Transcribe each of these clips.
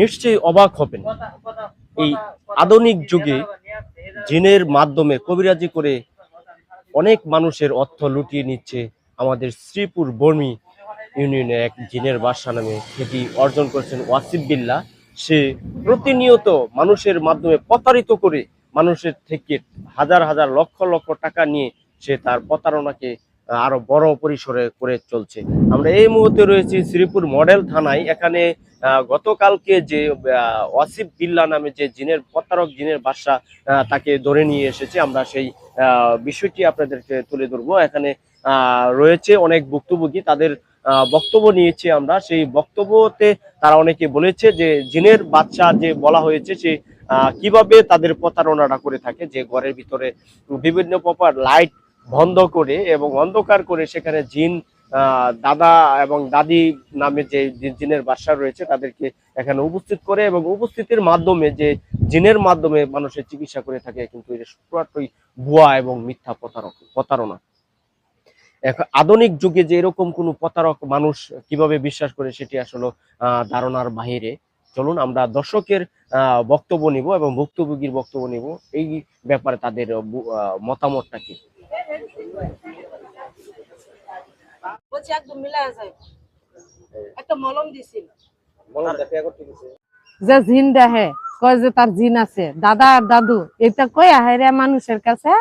নিশ্চয়ই অবাক হবেন। এই আধুনিক যুগে জিনের মাধ্যমে কবিরাজি করে অনেক মানুষের অর্থ লুটিয়ে নিচ্ছে আমাদের শ্রীপুর বর্মি ইউনিয়নে এক জিনের বাসা নামে। সেটি অর্জন করেছেন ওয়াসিফ বিল্লাহ। সে প্রতিনিয়ত মানুষের মাধ্যমে প্রতারিত করে মানুষের থেকে হাজার হাজার লক্ষ লক্ষ টাকা নিয়ে সে তার প্রতারণাকে আরও বড় পরিসরে করে চলছে। আমরা এই মুহূর্তে রয়েছি শ্রীপুর মডেল থানায়। এখানে গতকালকে যে ওয়াসিফ বিল্লা নামে যে জিনের, প্রতারক জিনের বাসা তাকে ধরে নিয়ে এসেছে। আমরা সেই বিষয়টি আপনাদেরকে তুলে ধরবো। এখানে রয়েছে অনেক ভুক্তভোগী। তাদের বক্তব্য নিয়েছি আমরা। সেই বক্তব্যতে তারা অনেকে বলেছে যে, জিনের বাচ্চা যে বলা হয়েছে সে কীভাবে তাদের প্রতারণাটা করে থাকে, যে ঘরের ভিতরে বিভিন্ন প্রকার লাইট বন্ধ করে এবং অন্ধকার করে সেখানে জিন দাদা এবং দাদি নামে যে জিনের বাসা রয়েছে তাদেরকে এখানে উপস্থিত করে এবং উপস্থিতির মাধ্যমে যে জিনের মাধ্যমে মানুষের চিকিৎসা করে থাকে কিন্তু এটা ভুয়া এবং মিথ্যা প্রতারক প্রতারণা। আধুনিক যুগে যে এরকম কোন প্রতারক মানুষ কীভাবে বিশ্বাস করে সেটি আসলে ধারণার বাহিরে। চলুন আমরা দর্শকের বক্তব্য নিব এবং ভুক্তভোগীর বক্তব্য নিব। এই ব্যাপারে তাদের মতামতটা কি? বলছি একদম মিলা যায় একটা মলম দিছিল। যে জিন দেখে কয় যে তার জিন আছে দাদা আর দাদু এটা কই আহেরে মানুষের কাছে?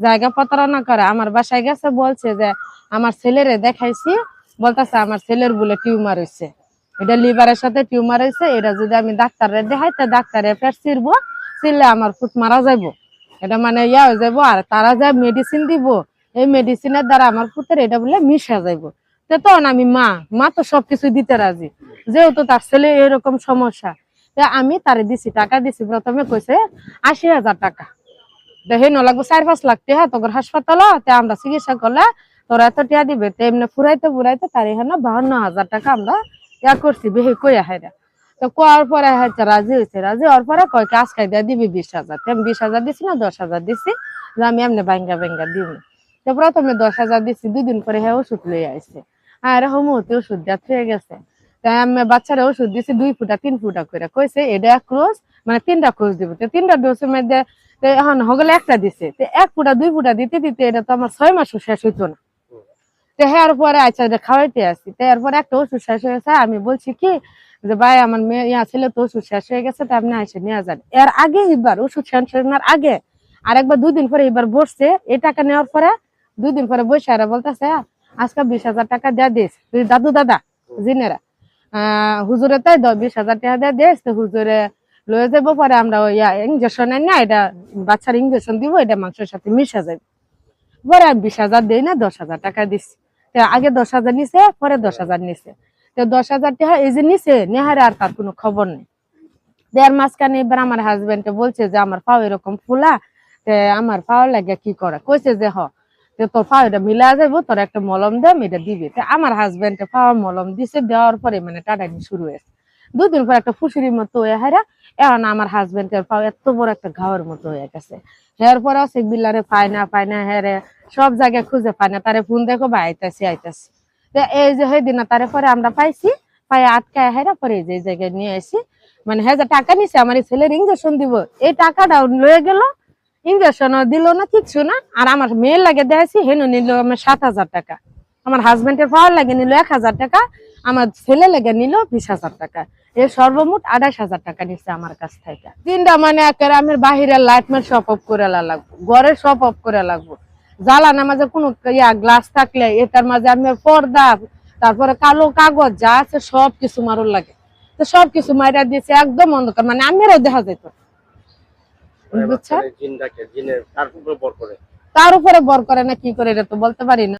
জায়গা প্রতারণা করে। আমার বাসায় গেছে বলছে যে আমার ছেলেরে দেখাইছি বলতেছে আমার ছেলের বলে টিউমার হয়েছে এটা লিভারের সাথে টিউমার হয়েছে এটা যদি আমি ডাক্তারে দেখাই তা ডাক্তারে ফের চিরবো চিরলে আমার ফুট মারা যাইব। এটা মানে ইয়া হয়ে যাব আর তারা যা মেডিসিন দিব, এই মেডিসিনের দ্বারা আমার ফুটের এটা বলে মিশা যাইব। তো তখন আমি মা মা তো সবকিছু দিতে রাজি, যেহেতু তার ছেলে এরকম সমস্যা। আমি তারে দিছি, টাকা দিছি, প্রথমে কইছে আশি হাজার টাকা। দেখে লাগবো চার পাঁচ লাখ টাকা তোর হাসপাতাল আমরা চিকিৎসা করলে তোরা এত টাকা দিবে, তো এমনি ফুরাইতে ফুরাইতে তার এখানে বাহান্ন হাজার টাকা আমরা ইয়া করছি, বেহে কই আহেরা তো কোয়ার পরে রাজি হয়েছে, রাজি হওয়ার পরে দিবি বিশ হাজার। আমি বিশ হাজার দিছি না, দশ হাজার দিছি আমি এমনি তো প্রথমে দশ হাজার দিছি দুদিন পরে হ্যাঁ ওষুধ আর ওষুধ দেওয়া গেছে। আমি ওষুধ দিছি দুই ফুটা, তিন ফুটা করে। কইছে এটা এক মানে তিনটা ক্রোজ দিব। তো তিনটা ডোজের মধ্যে এখন হগলে একটা দিছে। তো এক ফুটা, দুই ফুটা দিতে দিতে এটা তো আমার ছয় মাসও শেষ হইতো না। তো হ্যাঁ পরে আচ্ছা খাওয়াইতে আসি। তো এরপরে একটা ওষুধ শেষ হয়ে গেছে আমি বলছি কি যে, ভাই, আমার মেয়ে, ইয়া ছেলে তো, ওষুধ শেষ হয়ে গেছে, তো আপনি এসে নিয়ে যান। এর আগে এবার ওষুধ শেষ হওয়ার আগে আর একবার দুদিন পরে এবার বসছে, এই টাকা নেওয়ার পরে দুই দিন পরে বসে আর বলতেছে, আজকে বিশ হাজার টাকা দেয়া দিস। তুই দাদু, দাদা, জিনেরা আহ হুজুরে তাই দ বিশ হাজার টাকা দেয়া দিস, তো হুজুরে লয়ে যাব পরে আমরা ওই ইঞ্জেকশন না, এটা বাচ্চার ইঞ্জেকশন দিব, এটা মাংসের সাথে মিশা যাবে পরে বিশ হাজার দিই না, দশ হাজার টাকা তো আগে দশ হাজার নিছে, পরে দশ হাজার নিছে। দশ হাজার টাকা এই যে নিছে, নেহারে আর তার কোনো খবর নেই। দেড় মাঝখানে এবার আমার হাজবেন্ডে বলছে যে, আমার পাও এরকম ফুলা আমার পাও লাগে কি করে? কইছে যে, হ তোর পাও এটা মিলা যাব তোর একটা মলম দেম এটা দিবি। আমার হাজবেন্ডে পাওয়া মলম দিছে, দেওয়ার পরে মানে টাটানি শুরু হয়েছে। দুদিন পর একটা ফুসুরির মতো হয়ে হারা এখন আমার হাজবেন্ডের পাও এত বড় একটা ঘাওয়ার মতো হয়ে গেছে। এর পরে আছে, বিল্লারে পায় না পায় না হ্যাঁ রে সব জায়গায় খুঁজে পায় না। তারে ফোন দেখো বা আইতাছি আইতাছি। এই যে দিন তারে আমরা পাইছি পাই আটকায় হেরা পরে যে জায়গায় নিয়ে আসি মানে হ্যাঁ টাকা নিছে, আমার ছেলের ইঞ্জেকশন দিব। এই টাকাটা লয়ে গেল ইঞ্জেকশন দিল না, কিচ্ছু না। আর আমার মেয়ের লাগে দেখাইছি, হেন নিল আমার সাত হাজার টাকা। আমার হাজবেন্ডের পাওয়ার লাগে নিল এক হাজার টাকা, আমার ছেলে লেগে নিল বিশ হাজার টাকা। এর সর্বমোট আঠাশ হাজার টাকা নিচ্ছে আমার কাছ থেকে। তিনটা মানে একেবারে আমি বাহিরের লাইট মেট সব অফ করে লাগবো, ঘরের সব অফ করে লাগবো। জ্বালানা মাঝে কোনো ইয়া গ্লাস থাকলে এটার মাঝে আমি পর্দা তারপরে কালো কাগজ যা আছে সব কিছু মারুর লাগে। তো সব কিছু মাইরা দিয়েছে একদম অন্ধকার মানে আমিরও দেখা যেত বুঝছেন? তার উপরে বর করে না কি করে এটা তো বলতে পারি না।